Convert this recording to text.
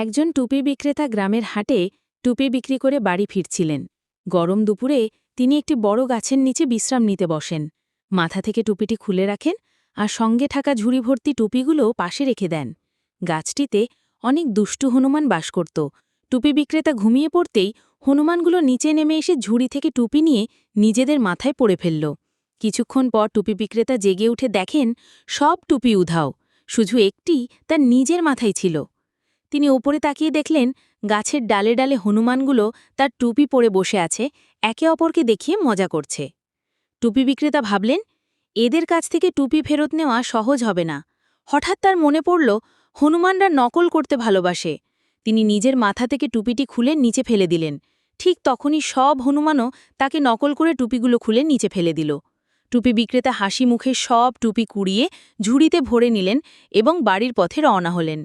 একজন টুপি বিক্রেতা গ্রামের হাটে টুপি বিক্রি করে বাড়ি ফিরছিলেন। গরম দুপুরে তিনি একটি বড় গাছের নিচে বিশ্রাম নিতে বসেন। মাথা থেকে টুপিটি খুলে রাখেন আর সঙ্গে থাকা ঝুড়ি ভর্তি টুপিগুলো পাশে রেখে দেন। গাছটিতে অনেক দুষ্টু হনুমান বাস করত। টুপি বিক্রেতা ঘুমিয়ে পড়তেই হনুমানগুলো নিচে নেমে এসে ঝুড়ি থেকে টুপি নিয়ে নিজেদের মাথায় পড়ে ফেলল। কিছুক্ষণ পর টুপি বিক্রেতা জেগে উঠে দেখেন সব টুপি উধাও। শুধু একটি তার নিজের মাথায় ছিল। তিনি ওপরে তাকিয়ে দেখলেন গাছের ডালে ডালে হনুমানগুলো তার টুপি পরে বসে আছে, একে অপরকে দেখিয়ে মজা করছে। টুপি বিক্রেতা ভাবলেন, এদের কাছ থেকে টুপি ফেরত নেওয়া সহজ হবে না। হঠাৎ তার মনে পড়ল, হনুমানরা নকল করতে ভালোবাসে। তিনি নিজের মাথা থেকে টুপিটি খুলে নিচে ফেলে দিলেন। ঠিক তখনই সব হনুমানও তাকে নকল করে টুপিগুলো খুলে নিচে ফেলে দিল। টুপি বিক্রেতা হাসি মুখে সব টুপি কুড়িয়ে ঝুড়িতে ভরে নিলেন এবং বাড়ির পথে রওনা হলেন।